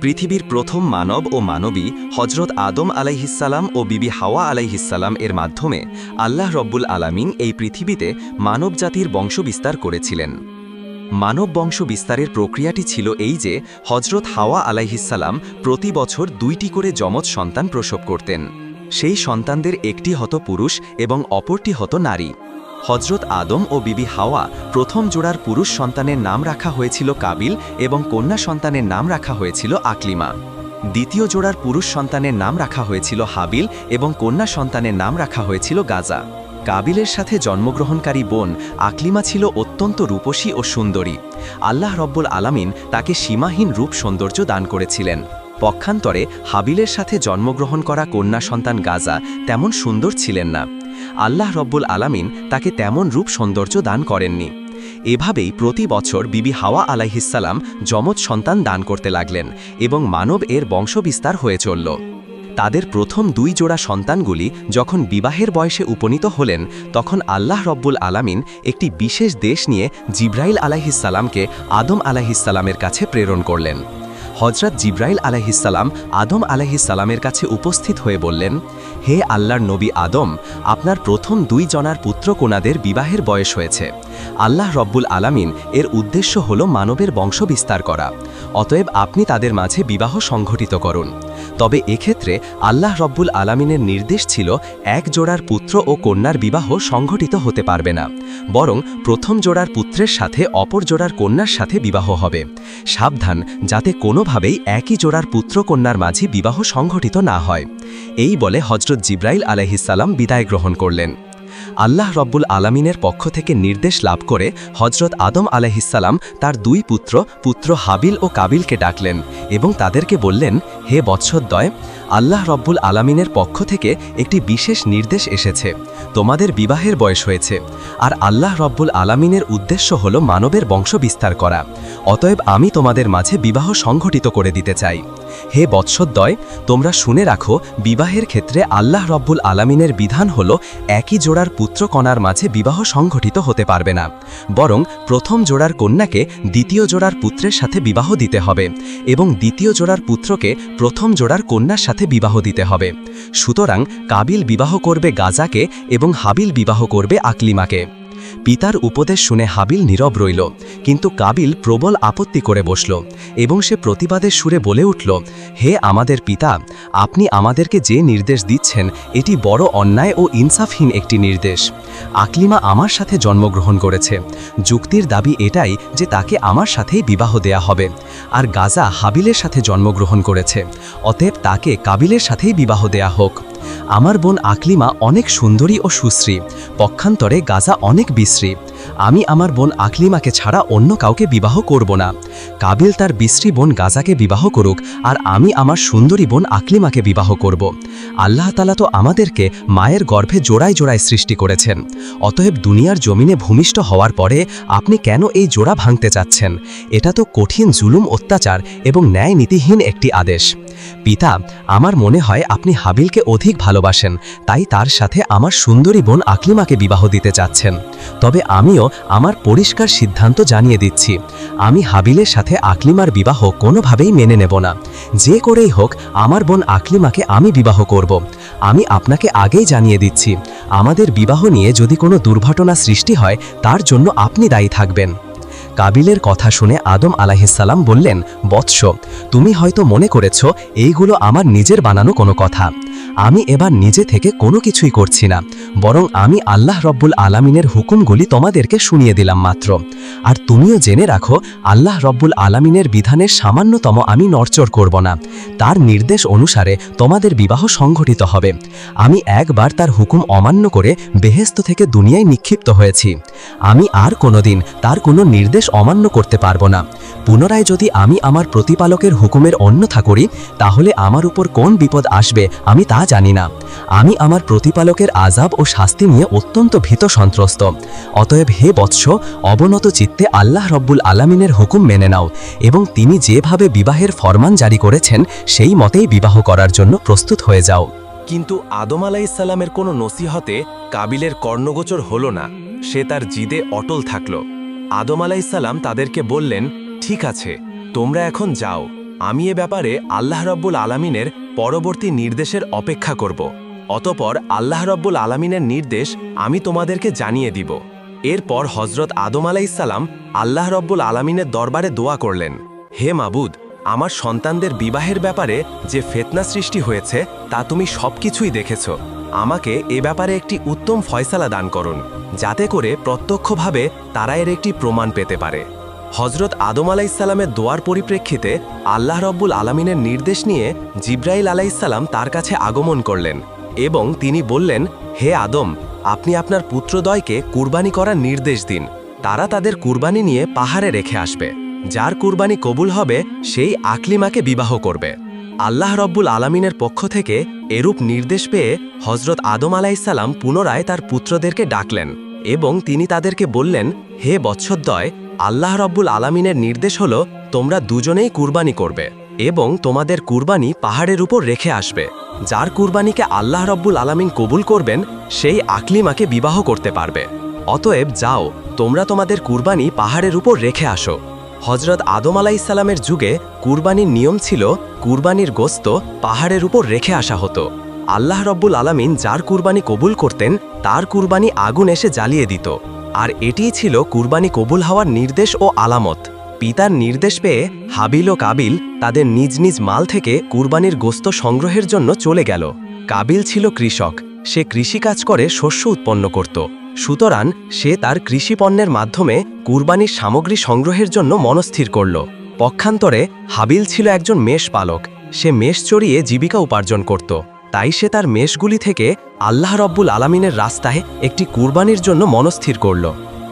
পৃথিবীর প্রথম মানব ও মানবী হজরত আদম আলাইহিসাল্লাম ও বিবি হাওয়া আলাইহিসাল্লাম এর মাধ্যমে আল্লাহ রব্বুল আলামিন এই পৃথিবীতে মানব মানবজাতির বংশবিস্তার করেছিলেন। মানব বংশ বিস্তারের প্রক্রিয়াটি ছিল এই যে হজরত হাওয়া আলাইহিসাল্লাম প্রতি বছর দুইটি করে যমজ সন্তান প্রসব করতেন। সেই সন্তানদের একটি হত পুরুষ এবং অপরটি হত নারী। হজরত আদম ও বিবি হাওয়া প্রথম জোড়ার পুরুষ সন্তানের নাম রাখা হয়েছিল কাবিল এবং কন্যা সন্তানের নাম রাখা হয়েছিল আকলিমা। দ্বিতীয় জোড়ার পুরুষ সন্তানের নাম রাখা হয়েছিল হাবিল এবং কন্যা সন্তানের নাম রাখা হয়েছিল গাজা। কাবিলের সাথে জন্মগ্রহণকারী বোন আকলিমা ছিল অত্যন্ত রূপসী ও সুন্দরী। আল্লাহ রব্বুল আলামিন তাকে সীমাহীন রূপ সৌন্দর্য দান করেছিলেন। পক্ষান্তরে হাবিলের সাথে জন্মগ্রহণ করা কন্যা সন্তান গাজা তেমন সুন্দর ছিলেন না। আল্লাহ রব্বুল আলামিন তাকে তেমন রূপ সৌন্দর্য দান করেননি। এভাবেই প্রতি বছর বিবি হাওয়া আলাইহিসাল্লাম যমজ সন্তান দান করতে লাগলেন এবং মানব এর বংশবিস্তার হয়ে চলল। তাদের প্রথম দুই জোড়া সন্তানগুলি যখন বিবাহের বয়সে উপনীত হলেন, তখন আল্লাহ রব্বুল আলামিন একটি বিশেষ দেশ নিয়ে জিব্রাইল আলাইহিসাল্লামকে আদম আলাইহিসাল্লামের কাছে প্রেরণ করলেন। হজরত জিব্রাইল আলহিসাল্লাম আদম আলাইহিসাল্লামের কাছে উপস্থিত হয়ে বললেন, হে আল্লাহর নবী আদম, আপনার প্রথম দুই জনার পুত্র কোনাদের বিবাহের বয়স হয়েছে। আল্লাহ রব্বুল আলামিন এর উদ্দেশ্য হল মানবের বংশ বিস্তার করা। অতএব আপনি তাদের মাঝে বিবাহ সংঘটিত করুন। তবে এক্ষেত্রে আল্লাহ রব্বুল আলামিনের নির্দেশ ছিল এক জোড়ার পুত্র ও কন্যার বিবাহ সংঘটিত হতে পারবে না, বরং প্রথম জোড়ার পুত্রের সাথে অপর জোড়ার কন্যার সাথে বিবাহ হবে। সাবধান, যাতে কোনোভাবেই একই জোড়ার পুত্র কন্যার মাঝে বিবাহ সংঘটিত না হয়। এই বলে হজরত জিব্রাইল আলহিসাল্লাম বিদায় গ্রহণ করলেন। আল্লাহ রব্বুল আলামিনের পক্ষ থেকে নির্দেশ লাভ করে হজরত আদম আলহিসাল্লাম তার দুই পুত্র পুত্র হাবিল ও কাবিলকে ডাকলেন এবং তাদেরকে বললেন হে বৎসদ্দয়, আল্লাহ রব্বুল আলামিনের পক্ষ থেকে একটি বিশেষ নির্দেশ এসেছে। তোমাদের বিবাহের বয়স হয়েছে। আর আল্লাহ রব্বুল আলামিনের উদ্দেশ্য হল মানবের বংশ বিস্তার করা। অতএব আমি তোমাদের মাঝে বিবাহ সংঘটিত করে দিতে চাই। হে বৎসদ্দয়, তোমরা শুনে রাখো, বিবাহের ক্ষেত্রে আল্লাহ রব্বুল আলামিনের বিধান হল একই জোড়ার পুত্র কণার মাঝে বিবাহ সংঘটিত হতে পারবে না। বরং প্রথম জোড়ার কন্যাকে দ্বিতীয় জোড়ার পুত্রের সাথে বিবাহ দিতে হবে এবং দ্বিতীয় জোড়ার পুত্রকে প্রথম জোড়ার কন্যার সাথে বিবাহ দিতে হবে। সুতরাং কাবিল বিবাহ করবে গাজাকে এবং হাবিল বিবাহ করবে আকলিমাকে। পিতার উপদেশ শুনে হাবিল নীরব রইল, কিন্তু কাবিল প্রবল আপত্তি করে বসল এবং সে প্রতিবাদের সুরে বলে উঠল, হে আমাদের পিতা, আপনি আমাদেরকে যে নির্দেশ দিচ্ছেন, এটি বড় অন্যায় ও ইনসাফহীন একটি নির্দেশ। আকলিমা আমার সাথে জন্মগ্রহণ করেছে। যুক্তির দাবি এটাই যে তাকে আমার সাথেই বিবাহ দেয়া হবে। আর গাজা হাবিলের সাথে জন্মগ্রহণ করেছে। অতএব তাকে কাবিলের সাথেই বিবাহ দেয়া হোক। আমার বোন আকলিমা অনেক সুন্দরী ও সুশ্রী। পক্ষান্তরে গাজা অনেক বিশ্রী। আমি আমার বোন আকলিমাকে ছাড়া অন্য কাউকে বিবাহ করব না। কাবিল তার বিশ্রী বোন গাজাকে বিবাহ করুক আর আমি আমার সুন্দরী বোন আকলিমাকে বিবাহ করব। আল্লাহ তালা তো আমাদেরকে মায়ের গর্ভে জোড়ায় জোড়ায় সৃষ্টি করেছেন। অতএব দুনিয়ার জমিনে ভূমিষ্ঠ হওয়ার পরে আপনি কেন এই জোড়া ভাঙতে চাচ্ছেন? এটা তো কঠিন জুলুম, অত্যাচার এবং ন্যায় নীতিহীন একটি আদেশ। পিতা, আমার মনে হয় আপনি হাবিলকে অধিক ভালোবাসেন, তাই তার সাথে আমার সুন্দরী বোন আকলিমাকে বিবাহ দিতে চাচ্ছেন। তবে আমিও আমার পরিষ্কার সিদ্ধান্ত জানিয়ে দিচ্ছি। আমি হাবিলের সাথে আকলিমার বিবাহ কোনোভাবেই মেনে নেব না। যে করেই হোক, আমার বোন আকলিমাকে আমি বিবাহ করব। আমি আপনাকে আগেই জানিয়ে দিচ্ছি, আমাদের বিবাহ নিয়ে যদি কোনো দুর্ঘটনা সৃষ্টি হয়, তার জন্য আপনি দায়ী থাকবেন। কাবিলের কথা শুনে আদম আলাহিসাল্লাম বললেন, বৎস, তুমি হয়তো মনে করেছ, এইগুলো আমার নিজের বানানো কোনো কথা। আমি এবার নিজে থেকে কোনো কিছুই করছি না, বরং আমি আল্লাহ রব্বুল আলামিনের হুকুমগুলি তোমাদেরকে শুনিয়ে দিলাম মাত্র। আর তুমিও জেনে রাখো, আল্লাহ রব্বুল আলামিনের বিধানের সামান্যতম আমি নড়চড় করব না। তার নির্দেশ অনুসারে তোমাদের বিবাহ সংঘটিত হবে। আমি একবার তার হুকুম অমান্য করে বেহেস্ত থেকে দুনিয়ায় নিক্ষিপ্ত হয়েছি। আমি আর কোনোদিন তার কোনো নির্দেশ অমান্য করতে পারব না। পুনরায় যদি আমি আমার প্রতিপালকের হুকুমের অন্যথা করি, তাহলে আমার উপর কোন বিপদ আসবে, আমি তা জানি না। আমি আমার প্রতিপালকের আজাব ও শাস্তি নিয়ে অত্যন্ত ভীত সন্ত্রস্ত। অতএব হে বৎস, অবনত চিত্তে আল্লাহ রব্বুল আলামিনের হুকুম মেনে নাও এবং তিনি যেভাবে বিবাহের ফরমান জারি করেছেন, সেই মতেই বিবাহ করার জন্য প্রস্তুত হয়ে যাও। কিন্তু আদম আলাইসাল্লামের কোনো নসিহতে কাবিলের কর্ণগোচর হল না। সে তার জিদে অটল থাকল। আদম আলাইসাল্লাম তাদেরকে বললেন, ঠিক আছে, তোমরা এখন যাও। আমি এ ব্যাপারে আল্লাহ রব্বুল আলামিনের পরবর্তী নির্দেশের অপেক্ষা করব। অতপর আল্লাহ রব্বুল আলামিনের নির্দেশ আমি তোমাদেরকে জানিয়ে দিব। এরপর হজরত আদম আলাইসাল্লাম আল্লাহ রব্বুল আলামিনের দরবারে দোয়া করলেন, হে মাবুদ, আমার সন্তানদের বিবাহের ব্যাপারে যে ফেতনা সৃষ্টি হয়েছে, তা তুমি সবকিছুই দেখেছ। আমাকে এ ব্যাপারে একটি উত্তম ফয়সালা দান করুন, যাতে করে প্রত্যক্ষভাবে তারা এর একটি প্রমাণ পেতে পারে। হজরত আদম আলাইসাল্লামের দোয়ার পরিপ্রেক্ষিতে আল্লাহ রব্বুল আলমিনের নির্দেশ নিয়ে জিব্রাইল আলাইসাল্লাম তার কাছে আগমন করলেন এবং তিনি বললেন, হে আদম, আপনি আপনার পুত্রদয়কে কুরবানি করার নির্দেশ দিন। তারা তাদের কুরবানি নিয়ে পাহাড়ে রেখে আসবে। যার কুরবানি কবুল হবে, সেই আকলিমাকে বিবাহ করবে। আল্লাহ রব্বুল আলমিনের পক্ষ থেকে এরূপ নির্দেশ পেয়ে হজরত আদম আলাইসাল্লাম পুনরায় তার পুত্রদেরকে ডাকলেন এবং তিনি তাদেরকে বললেন, হে বৎসদ্দয় আল্লাহ রব্বুল আলামিনের নির্দেশ হল, তোমরা দুজনেই কুরবানি করবে এবং তোমাদের কুরবানি পাহাড়ের উপর রেখে আসবে। যার কুরবানিকে আল্লাহ রব্বুল আলামিন কবুল করবেন, সেই আকলিমাকে বিবাহ করতে পারবে। অতএব যাও, তোমরা তোমাদের কুরবানি পাহাড়ের উপর রেখে আসো। হজরত আদম আলাইসাল্লামের যুগে কুরবানির নিয়ম ছিল, কুরবানির গোস্ত পাহাড়ের উপর রেখে আসা হতো। আল্লাহ রব্বুল আলামিন যার কুরবানি কবুল করতেন, তার কুরবানি আগুন এসে জ্বালিয়ে দিত। আর এটিই ছিল কুরবানি কবুল হওয়ার নির্দেশ ও আলামত। পিতার নির্দেশ পেয়ে হাবিল ও কাবিল তাদের নিজ নিজ মাল থেকে কুরবানির গোস্ত সংগ্রহের জন্য চলে গেল। কাবিল ছিল কৃষক। সে কৃষিকাজ করে শস্য উৎপন্ন করত। সুতরাং সে তার কৃষি পণ্যের মাধ্যমে কুরবানির সামগ্রী সংগ্রহের জন্য মনস্থির করল। পক্ষান্তরে হাবিল ছিল একজন মেষ পালক। সে মেষ চড়িয়ে জীবিকা উপার্জন করত। তাই সে তার মেষগুলি থেকে আল্লাহ রব্বুল আলামিনের রাস্তায় একটি কুরবানির জন্য মনস্থির করল।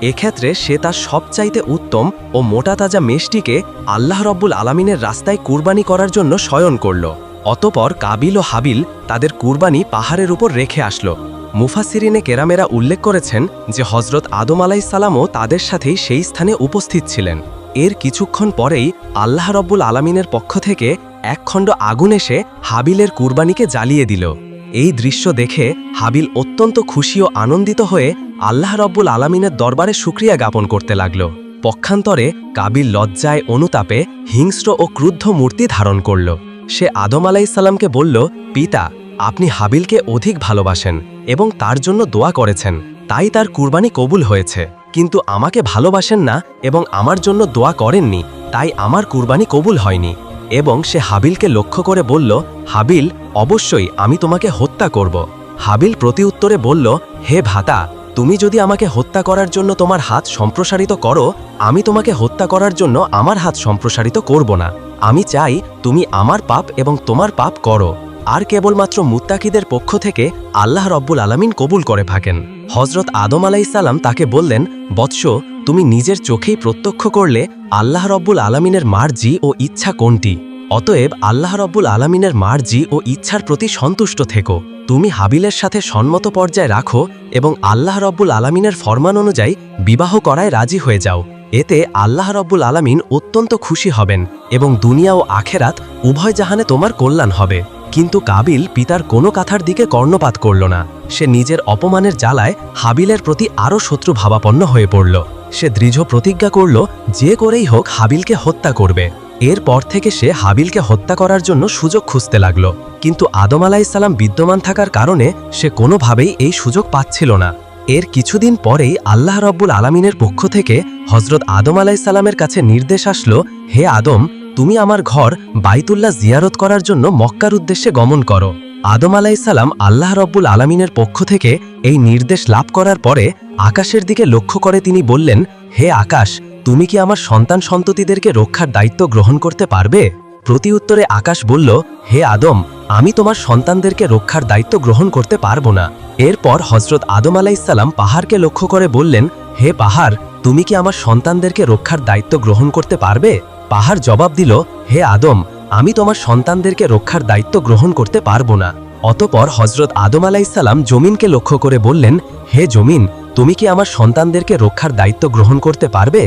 এক্ষেত্রে সে তার সবচাইতে উত্তম ও মোটা তাজা মেষটিকে আল্লাহ রব্বুল আলামিনের রাস্তায় কুরবানি করার জন্য শয়ন করল। অতপর কাবিল ও হাবিল তাদের কুরবানি পাহাড়ের উপর রেখে আসলো। মুফাসিরিনে কেরামেরা উল্লেখ করেছেন যে হজরত আদম আলাইসাল্লামও তাদের সাথেই সেই স্থানে উপস্থিত ছিলেন। এর কিছুক্ষণ পরেই আল্লাহ রব্বুল আলামিনের পক্ষ থেকে এক খণ্ড আগুন এসে হাবিলের কুরবানিকে জ্বালিয়ে দিল। এই দৃশ্য দেখে হাবিল অত্যন্ত খুশি ও আনন্দিত হয়ে আল্লাহ রব্বুল আলামিনের দরবারে সুক্রিয়া জ্ঞাপন করতে লাগল। পক্ষান্তরে কাবিল লজ্জায় অনুতাপে হিংস্র ও ক্রুদ্ধ মূর্তি ধারণ করল। সে আদম আলাইসাল্লামকে বলল, পিতা, আপনি হাবিলকে অধিক ভালোবাসেন এবং তার জন্য দোয়া করেছেন। তাই তার কুরবানি কবুল হয়েছে। কিন্তু আমাকে ভালোবাসেন না এবং আমার জন্য দোয়া করেননি। তাই আমার কুরবানি কবুল হয়নি। এবং সে হাবিলকে লক্ষ্য করে বলল, হাবিল, অবশ্যই আমি তোমাকে হত্যা করব। হাবিল প্রতিউত্তরে বলল, হে ভাতা, তুমি যদি আমাকে হত্যা করার জন্য তোমার হাত সম্প্রসারিত করো, আমি তোমাকে হত্যা করার জন্য আমার হাত সম্প্রসারিত করব না। আমি চাই তুমি আমার পাপ এবং তোমার পাপ করো। আর কেবলমাত্র মুত্তাকিদের পক্ষ থেকে আল্লাহ রব্বুল আলামিন কবুল করে থাকেন। হজরত আদম আলাইসাল্লাম তাকে বললেন, বৎস, তুমি নিজের চোখেই প্রত্যক্ষ করলে আল্লাহ রব্বুল আলামিনের মার্জি ও ইচ্ছা কোনটি? অতএব আল্লাহ রব্বুল আলামিনের মার্জি ও ইচ্ছার প্রতি সন্তুষ্ট থেকো। তুমি হাবিলের সাথে সম্মত পর্যায়ে রাখো এবং আল্লাহ রব্বুল আলামিনের ফরমান অনুযায়ী বিবাহ করায় রাজি হয়ে যাও। এতে আল্লাহ রব্বুল আলামিন অত্যন্ত খুশি হবেন এবং দুনিয়া ও আখেরাত উভয় জাহানে তোমার কল্যাণ হবে। কিন্তু কাবিল পিতার কোনো কথার দিকে কর্ণপাত করল না। সে নিজের অপমানের জ্বালায় হাবিলের প্রতি আরও শত্রু ভাবাপন্ন হয়ে পড়ল। সে দৃঢ় প্রতিজ্ঞা করল, যে করেই হোক হাবিলকে হত্যা করবে। এরপর থেকে সে হাবিলকে হত্যা করার জন্য সুযোগ খুঁজতে লাগল। কিন্তু আদম আলাইসাল্লাম বিদ্যমান থাকার কারণে সে কোনোভাবেই এই সুযোগ পাচ্ছিল না। এর কিছুদিন পরেই আল্লাহ রব্বুল আলমিনের পক্ষ থেকে হজরত আদম আলাইসাল্লামের কাছে নির্দেশ আসলো, হে আদম তুমি আমার ঘর বাইতুল্লাহ জিয়ারত করার জন্য মক্কার উদ্দেশ্যে গমন করো। আদম আলাইসাল্লাম আল্লাহ রব্বুল আলমিনের পক্ষ থেকে এই নির্দেশ লাভ করার পরে আকাশের দিকে লক্ষ্য করে তিনি বললেন, হে আকাশ, তুমি কি আমার সন্তান সন্ততিদেরকে রক্ষার দায়িত্ব গ্রহণ করতে পারবে? প্রতি উত্তরে আকাশ বলল, হে আদম, আমি তোমার সন্তানদেরকে রক্ষার দায়িত্ব গ্রহণ করতে পারব না। এরপর হজরত আদম আলাইসাল্লাম পাহাড়কে লক্ষ্য করে বললেন, হে পাহাড়, তুমি কি আমার সন্তানদেরকে রক্ষার দায়িত্ব গ্রহণ করতে পারবে? পাহাড় জবাব দিল, হে আদম, আমি তোমার সন্তানদেরকে রক্ষার দায়িত্ব গ্রহণ করতে পারব না। অতপর হজরত আদম আলাইসাল্লাম জমিনকে লক্ষ্য করে বললেন, হে জমিন, তুমি কি আমার সন্তানদেরকে রক্ষার দায়িত্ব গ্রহণ করতে পারবে?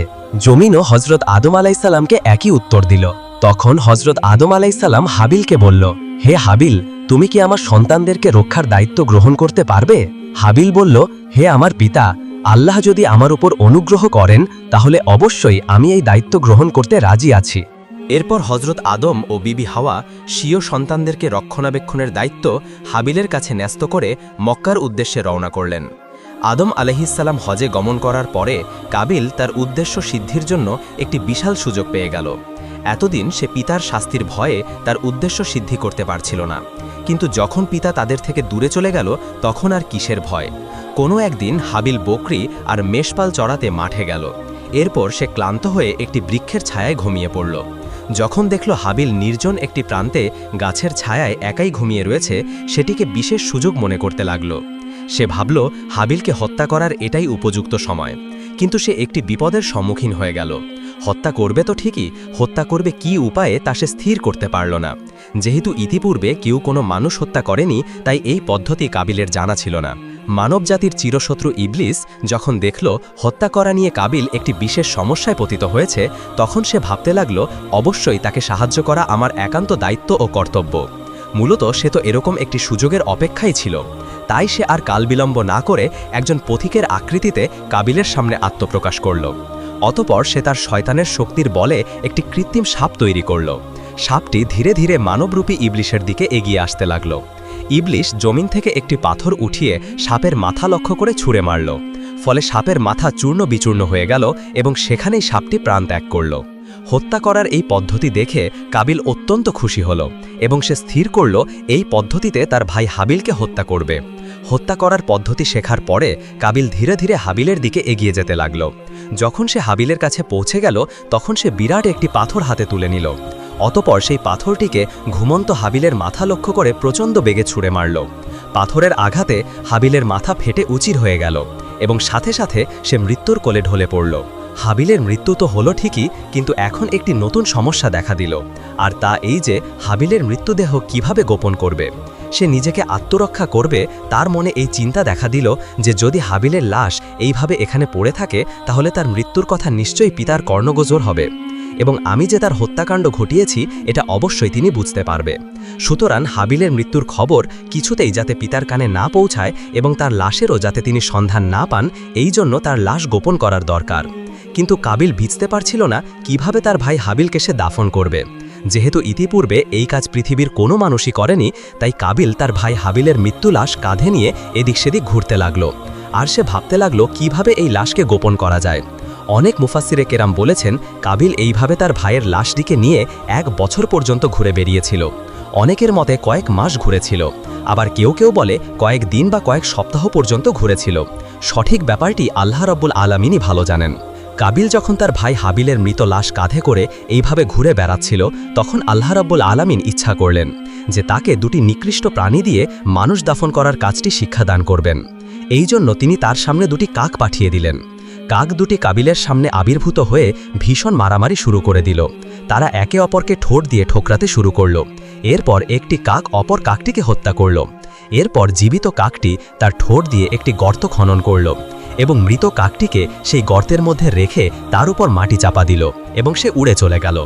জমিনও হজরত আদম আলাইসাল্লামকে একই উত্তর দিল। তখন হজরত আদম আলাইসাল্লাম হাবিলকে বলল, হে হাবিল, তুমি কি আমার সন্তানদেরকে রক্ষার দায়িত্ব গ্রহণ করতে পারবে? হাবিল বলল, হে আমার পিতা আল্লাহ যদি আমার উপর অনুগ্রহ করেন, তাহলে অবশ্যই আমি এই দায়িত্ব গ্রহণ করতে রাজি আছি। এরপর হজরত আদম ও বিবি হাওয়া স্বীয় সন্তানদেরকে রক্ষণাবেক্ষণের দায়িত্ব হাবিলের কাছে ন্যস্ত করে মক্কার উদ্দেশ্যে রওনা করলেন। আদম আলহিসাল্লাম হজে গমন করার পরে কাবিল তার উদ্দেশ্য সিদ্ধির জন্য একটি বিশাল সুযোগ পেয়ে গেল। এতদিন সে পিতার শাস্তির ভয়ে তার উদ্দেশ্য সিদ্ধি করতে পারছিল না। কিন্তু যখন পিতা তাদের থেকে দূরে চলে গেল, তখন আর কিসের ভয়? কোনো একদিন হাবিল বকরি আর মেষপাল চড়াতে মাঠে গেল। এরপর সে ক্লান্ত হয়ে একটি বৃক্ষের ছায়ায় ঘুমিয়ে পড়ল। যখন দেখল হাবিল নির্জন একটি প্রান্তে গাছের ছায়ায় একাই ঘুমিয়ে রয়েছে, সেটিকে বিশেষ সুযোগ মনে করতে লাগল। সে ভাবল, হাবিলকে হত্যা করার এটাই উপযুক্ত সময়। কিন্তু সে একটি বিপদের সম্মুখীন হয়ে গেল। হত্যা করবে তো ঠিকই, হত্যা করবে কি উপায়ে তা সে স্থির করতে পারল না। যেহেতু ইতিপূর্বে কেউ কোনো মানুষ হত্যা করেনি, তাই এই পদ্ধতি কাবিলের জানা ছিল না। মানবজাতির চিরশত্রু ইবলিস যখন দেখল হত্যা করা নিয়ে কাবিল একটি বিশেষ সমস্যায় পতিত হয়েছে, তখন সে ভাবতে লাগল, অবশ্যই তাকে সাহায্য করা আমার একান্ত দায়িত্ব ও কর্তব্য। মূলত সে তো এরকম একটি সুযোগের অপেক্ষাই ছিল। তাই সে আর কালবিলম্ব না করে একজন পথিকের আকৃতিতে কাবিলের সামনে আত্মপ্রকাশ করল। অতপর সে তার শয়তানের শক্তির বলে একটি কৃত্রিম সাপ তৈরি করল। সাপটি ধীরে ধীরে মানবরূপী ইবলিশের দিকে এগিয়ে আসতে লাগল। ইবলিশ জমিন থেকে একটি পাথর উঠিয়ে সাপের মাথা লক্ষ্য করে ছুঁড়ে মারল। ফলে সাপের মাথা চূর্ণ বিচূর্ণ হয়ে গেল এবং সেখানেই সাপটি প্রাণ ত্যাগ করল। হত্যা করার এই পদ্ধতি দেখে কাবিল অত্যন্ত খুশি হল এবং সে স্থির করল, এই পদ্ধতিতে তার ভাই হাবিলকে হত্যা করবে। হত্যা করার পদ্ধতি শেখার পরে কাবিল ধীরে ধীরে হাবিলের দিকে এগিয়ে যেতে লাগল। যখন সে হাবিলের কাছে পৌঁছে গেল, তখন সে বিরাট একটি পাথর হাতে তুলে নিল। অতপর সেই পাথরটিকে ঘুমন্ত হাবিলের মাথা লক্ষ্য করে প্রচণ্ড বেগে ছুঁড়ে মারল। পাথরের আঘাতে হাবিলের মাথা ফেটে উচির হয়ে গেল এবং সাথে সাথে সে মৃত্যুর কোলে ঢলে পড়ল। হাবিলের মৃত্যু তো হলো ঠিকই, কিন্তু এখন একটি নতুন সমস্যা দেখা দিল, আর তা এই যে হাবিলের মৃত্যুদেহ কীভাবে গোপন করবে? সে নিজেকে আত্মরক্ষা করবে তার মনে এই চিন্তা দেখা দিল যে যদি হাবিলের লাশ এইভাবে এখানে পড়ে থাকে, তাহলে তার মৃত্যুর কথা নিশ্চয়ই পিতার কর্ণগোচর হবে। এবং আমি যে তার হত্যাকাণ্ড ঘটিয়েছি, এটা অবশ্যই তিনি বুঝতে পারবে। সুতরাং হাবিলের মৃত্যুর খবর কিছুতেই যাতে পিতার কানে না পৌঁছায় এবং তার লাশেরও যাতে তিনি সন্ধান না পান, এই জন্য তার লাশ গোপন করার দরকার। কিন্তু কাবিল ভিজতে পারছিল না কীভাবে তার ভাই হাবিলকে সে দাফন করবে। যেহেতু ইতিপূর্বে এই কাজ পৃথিবীর কোনো মানুষই করেনি, তাই কাবিল তার ভাই হাবিলের মৃত্যু লাশ কাঁধে নিয়ে এদিক সেদিক ঘুরতে লাগল। আর সে ভাবতে লাগল কীভাবে এই লাশকে গোপন করা যায়। অনেক মুফাসিরে কেরাম বলেছেন, কাবিল এইভাবে তার ভাইয়ের লাশটিকে নিয়ে এক বছর পর্যন্ত ঘুরে বেরিয়েছিল অনেকের মতে কয়েক মাস ঘুরেছিল। আবার কেউ কেউ বলে কয়েক দিন বা কয়েক সপ্তাহ পর্যন্ত ঘুরেছিল। সঠিক ব্যাপারটি আল্লাহ রব্বুল আলামিনই ভালো জানেন। কাবিল যখন তার ভাই হাবিলের মৃত লাশ কাঁধে করে এইভাবে ঘুরে বেড়াচ্ছিল, তখন আল্লাহ রাব্বুল আলামিন ইচ্ছা করলেন যে তাকে দুটি নিকৃষ্ট প্রাণী দিয়ে মানুষ দাফন করার কাজটি শিক্ষাদান করবেন। এই জন্য তিনি তার সামনে দুটি কাক পাঠিয়ে দিলেন। কাক দুটি কাবিলের সামনে আবির্ভূত হয়ে ভীষণ মারামারি শুরু করে দিল। তারা একে অপরকে ঠোঁট দিয়ে ঠোকরাতে শুরু করল। এরপর একটি কাক অপর কাকটিকে হত্যা করল। এরপর জীবিত কাকটি তার ঠোঁট দিয়ে একটি গর্ত খনন করল এবং মৃত কাকটিকে সেই গর্তের মধ্যে রেখে তার উপর মাটি চাপা দিল এবং সে উড়ে চলে গেল।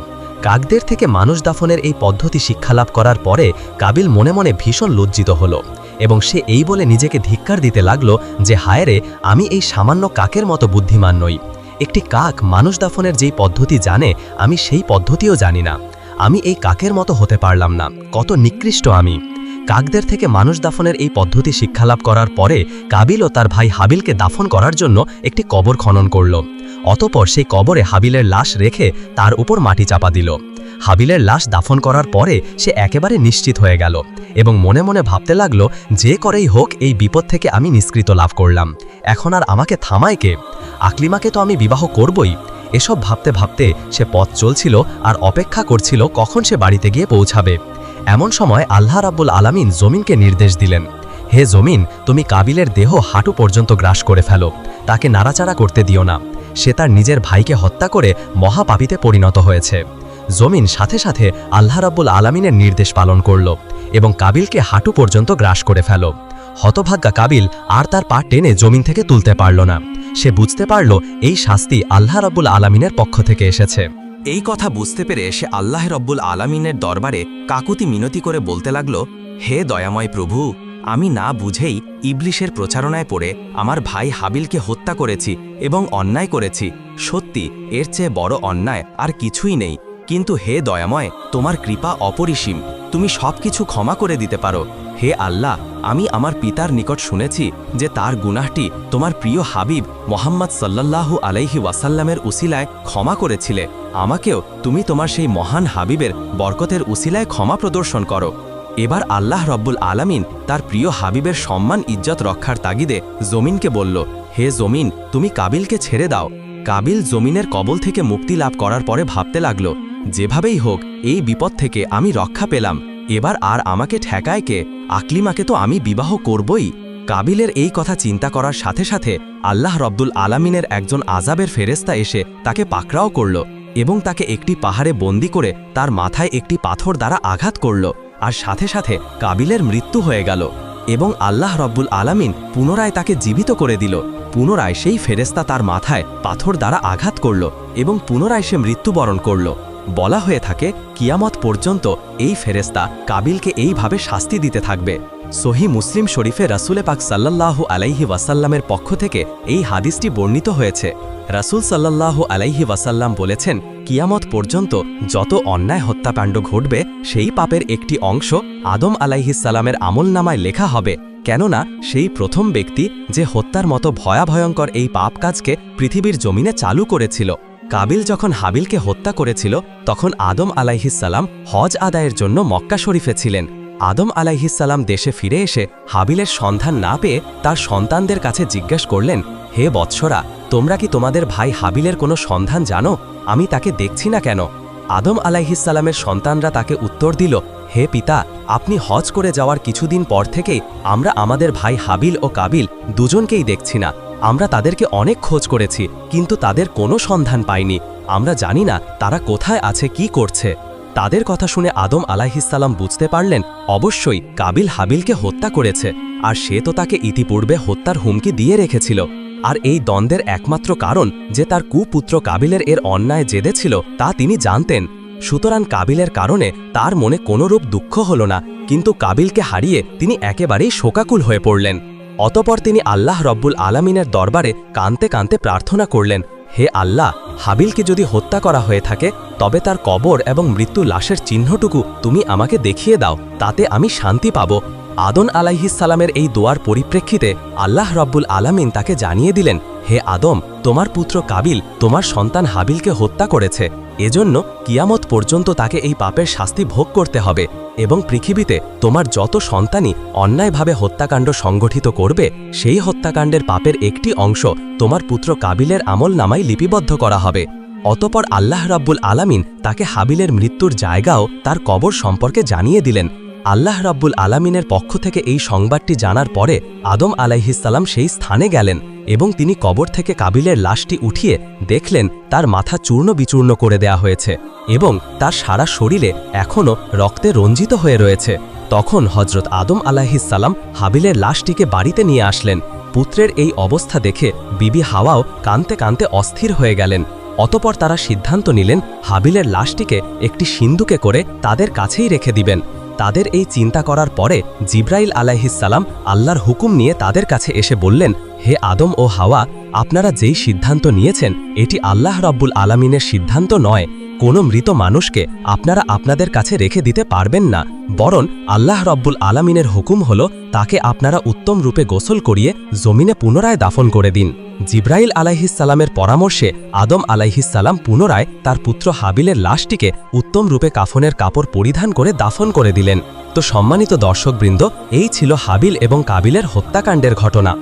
কাকদের থেকে মানুষ দাফনের এই পদ্ধতি শিক্ষালাভ করার পরে কাবিল মনে মনে ভীষণ লজ্জিত হল। এবং সে এই বলে নিজেকে ধিক্কার দিতে লাগল যে, হায়রে, আমি এই সামান্য কাকের মতো বুদ্ধিমান নই। একটি কাক মানুষ দাফনের যেই পদ্ধতি জানে, আমি সেই পদ্ধতিও জানি না। আমি এই কাকের মতো হতে পারলাম না, কত নিকৃষ্ট আমি। কাকদের থেকে মানুষ দাফনের এই পদ্ধতি শিক্ষালাভ করার পরে, কাবিল ও তার ভাই হাবিলকে দাফন করার জন্য একটি কবর খনন করল। অতপর সেই কবরে হাবিলের লাশ রেখে তার উপর মাটি চাপা দিল। হাবিলের লাশ দাফন করার পরে সে একেবারে নিশ্চিত হয়ে গেল এবং মনে মনে ভাবতে লাগল, যে করেই হোক, এই বিপদ থেকে আমি নিষ্কৃত লাভ করলাম। এখন আর আমাকে থামায় কে? আকলিমাকে তো আমি বিবাহ করবই। এসব ভাবতে ভাবতে সে পথ চলছিল আর অপেক্ষা করছিল কখন সে বাড়িতে গিয়ে পৌঁছাবে। এমন সময় আল্লাহ রাব্বুল আলামিন জমিনকে নির্দেশ দিলেন, হে জমিন, তুমি কাবিলের দেহ হাঁটু পর্যন্ত গ্রাস করে ফেলো। তাকে নাড়াচাড়া করতে দিও না। সে তার নিজের ভাইকে হত্যা করে মহাপাপিতে পরিণত হয়েছে। জমিন সাথে সাথে আল্লাহ রাব্বুল আলামিনের নির্দেশ পালন করল এবং কাবিলকে হাঁটু পর্যন্ত গ্রাস করে ফেল। হতভাগ্যা কাবিল আর তার পা টেনে জমিন থেকে তুলতে পারল না। সে বুঝতে পারল এই শাস্তি আল্লাহ রাব্বুল আলামিনের পক্ষ থেকে এসেছে। এই কথা বুঝতে পেরে সে আল্লাহ রব্বুল আলামিনের দরবারে কাকুতি মিনতি করে বলতে লাগল, হে দয়াময় প্রভু, আমি না বুঝেই ইবলিশের প্রচারণায় পড়ে আমার ভাই হাবিলকে হত্যা করেছি এবং অন্যায় করেছি। সত্যি, এর চেয়ে বড় অন্যায় আর কিছুই নেই। কিন্তু হে দয়াময়, তোমার কৃপা অপরিসীম। তুমি সব কিছু ক্ষমা করে দিতে পারো। হে আল্লাহ, আমি আমার পিতার নিকট শুনেছি যে তার গুনাহটি তোমার প্রিয় হাবিব মোহাম্মদ সাল্লাল্লাহু আলাইহি ওয়াসাল্লামের উসিলায় ক্ষমা করেছিলে। আমাকেও তুমি তোমার সেই মহান হাবিবের বরকতের উসিলায় ক্ষমা প্রদর্শন করো। এবার আল্লাহ রব্বুল আলামিন তার প্রিয় হাবিবের সম্মান, ইজ্জত রক্ষার তাগিদে জমিনকে বলল, হে জমিন, তুমি কাবিলকে ছেড়ে দাও। কাবিল জমিনের কবল থেকে মুক্তি লাভ করার পরে ভাবতে লাগল যেভাবেই হোক, এই বিপদ থেকে আমি রক্ষা পেলাম। এবার আর আমাকে ঠেকায় কে? আকলিমাকে তো আমি বিবাহ করবই। কাবিলের এই কথা চিন্তা করার সাথে সাথে আল্লাহ রব্দুল আলামিনের একজন আজাবের ফেরেস্তা এসে তাকে পাকড়াও করল এবং তাকে একটি পাহাড়ে বন্দি করে তার মাথায় একটি পাথর দ্বারা আঘাত করল আর সাথে সাথে কাবিলের মৃত্যু হয়ে গেল এবং আল্লাহ রব্বুল আলামিন পুনরায় তাকে জীবিত করে দিল। পুনরায় সেই ফেরেস্তা তার মাথায় পাথর দ্বারা আঘাত করল এবং পুনরায় সে মৃত্যুবরণ করল। বলা হয়ে থাকে, কিয়ামত পর্যন্ত এই ফেরেস্তা কাবিলকে এইভাবে শাস্তি দিতে থাকবে। সহি মুসলিম শরীফে রাসুলে পাক সাল্লাল্লাহু আলাইহি ওয়াসাল্লামের পক্ষ থেকে এই হাদিসটি বর্ণিত হয়েছে। রাসূল সাল্লাল্লাহু আলাইহি ওয়াসাল্লাম বলেছেন, কিয়ামত পর্যন্ত যত অন্যায় হত্যাকাণ্ড ঘটবে, সেই পাপের একটি অংশ আদম আলাইহিসাল্লামের আমল নামায় লেখা হবে। কেননা, সেই প্রথম ব্যক্তি যে হত্যার মতো ভয়াভয়ঙ্কর এই পাপ কাজকে পৃথিবীর জমিনে চালু করেছিল। কাবিল যখন হাবিলকে হত্যা করেছিল, তখন আদম আলাইহিসাল্লাম হজ আদায়ের জন্য মক্কা শরীফে ছিলেন। আদম আলাইহিসাল্লাম দেশে ফিরে এসে হাবিলের সন্ধান না পেয়ে তার সন্তানদের কাছে জিজ্ঞেস করলেন, হে বৎসরা, তোমরা কি তোমাদের ভাই হাবিলের কোনো সন্ধান জানো? আমি তাকে দেখছি না কেন? আদম আলাইহিসাল্লামের সন্তানরা তাকে উত্তর দিল, হে পিতা, আপনি হজ করে যাওয়ার কিছুদিন পর থেকেই আমরা আমাদের ভাই হাবিল ও কাবিল দুজনকেই দেখছি না। আমরা তাদেরকে অনেক খোঁজ করেছি, কিন্তু তাদের কোনো সন্ধান পাইনি। আমরা জানি না তারা কোথায় আছে, কি করছে। তাদের কথা শুনে আদম আলাইহিসাল্লাম বুঝতে পারলেন, অবশ্যই কাবিল হাবিলকে হত্যা করেছে, আর সে তো তাকে ইতিপূর্বে হত্যার হুমকি দিয়ে রেখেছিল। আর এই দ্বন্দ্বের একমাত্র কারণ যে তার কুপুত্র কাবিলের এর অন্যায় জেদে ছিল, তা তিনি জানতেন। সুতরাং কাবিলের কারণে তার মনে কোনরূপ দুঃখ হল না, কিন্তু কাবিলকে হারিয়ে তিনি একেবারেই শোকাকুল হয়ে পড়লেন। অতপর তিনি আল্লাহ রব্বুল আলামিনের দরবারে কানতে কানতে প্রার্থনা করলেন, হে আল্লাহ, হাবিলকে যদি হত্যা করা হয়ে থাকে, তবে তার কবর এবং মৃত্যু লাশের চিহ্নটুকু তুমি আমাকে দেখিয়ে দাও, তাতে আমি শান্তি পাব। আদন আলাইহিসালামের এই দোয়ার পরিপ্রেক্ষিতে আল্লাহ রব্বুল আলামিন তাকে জানিয়ে দিলেন হে আদম, তোমার পুত্র কাবিল, তোমার সন্তান হাবিলকে হত্যা করেছে। এজন্য কিয়ামত পর্যন্ত তাকে এই পাপের শাস্তি ভোগ করতে হবে এবং পৃথিবীতে তোমার যত সন্তানই অন্যায়ভাবে হত্যাকাণ্ড সংগঠিত করবে, সেই হত্যাকাণ্ডের পাপের একটি অংশ তোমার পুত্র কাবিলের আমল নামায় লিপিবদ্ধ করা হবে। অতপর আল্লাহ রাব্বুল আলামিন তাকে হাবিলের মৃত্যুর জায়গাও তার কবর সম্পর্কে জানিয়ে দিলেন। আল্লাহ রাব্বুল আলামিনের পক্ষ থেকে এই সংবাদটি জানার পরে আদম আলাইহিসাল্লাম সেই স্থানে গেলেন এবং তিনি কবর থেকে কাবিলের লাশটি উঠিয়ে দেখলেন তার মাথা চূর্ণ বিচূর্ণ করে দেয়া হয়েছে এবং তার সারা শরীরে এখনও রক্তে রঞ্জিত হয়ে রয়েছে। তখন হজরত আদম আলাহিসাল্লাম হাবিলের লাশটিকে বাড়িতে নিয়ে আসলেন। পুত্রের এই অবস্থা দেখে বিবি হাওয়াও কানতে কানতে অস্থির হয়ে গেলেন। অতপর তারা সিদ্ধান্ত নিলেন হাবিলের লাশটিকে একটি সিন্ধুকে করে তাদের কাছেই রেখে দিবেন। তাদের এই চিন্তা করার পরে জিব্রাইল আলাইহিসাল্লাম আল্লাহর হুকুম নিয়ে তাদের কাছে এসে বললেন, হে আদম ও হাওয়া, আপনারা যেই সিদ্ধান্ত নিয়েছেন, এটি আল্লাহ রব্বুল আলামিনের সিদ্ধান্ত নয় কোনো মৃত মানুষকে আপনারা আপনাদের কাছে রেখে দিতে পারবেন না, বরং আল্লাহ রব্বুল আলামিনের হুকুম হল তাকে আপনারা উত্তম রূপে গোসল করিয়ে জমিনে পুনরায় দাফন করে দিন। জিব্রাইল আলাইহিসাল্লামের পরামর্শে আদম আলাইহিসাল্লাম পুনরায় তার পুত্র হাবিলের লাশটিকে উত্তম রূপে কাফনের কাপড় পরিধান করে দাফন করে দিলেন। তো সম্মানিত দর্শকবৃন্দ, এই ছিল হাবিল এবং কাবিলের হত্যাকাণ্ডের ঘটনা।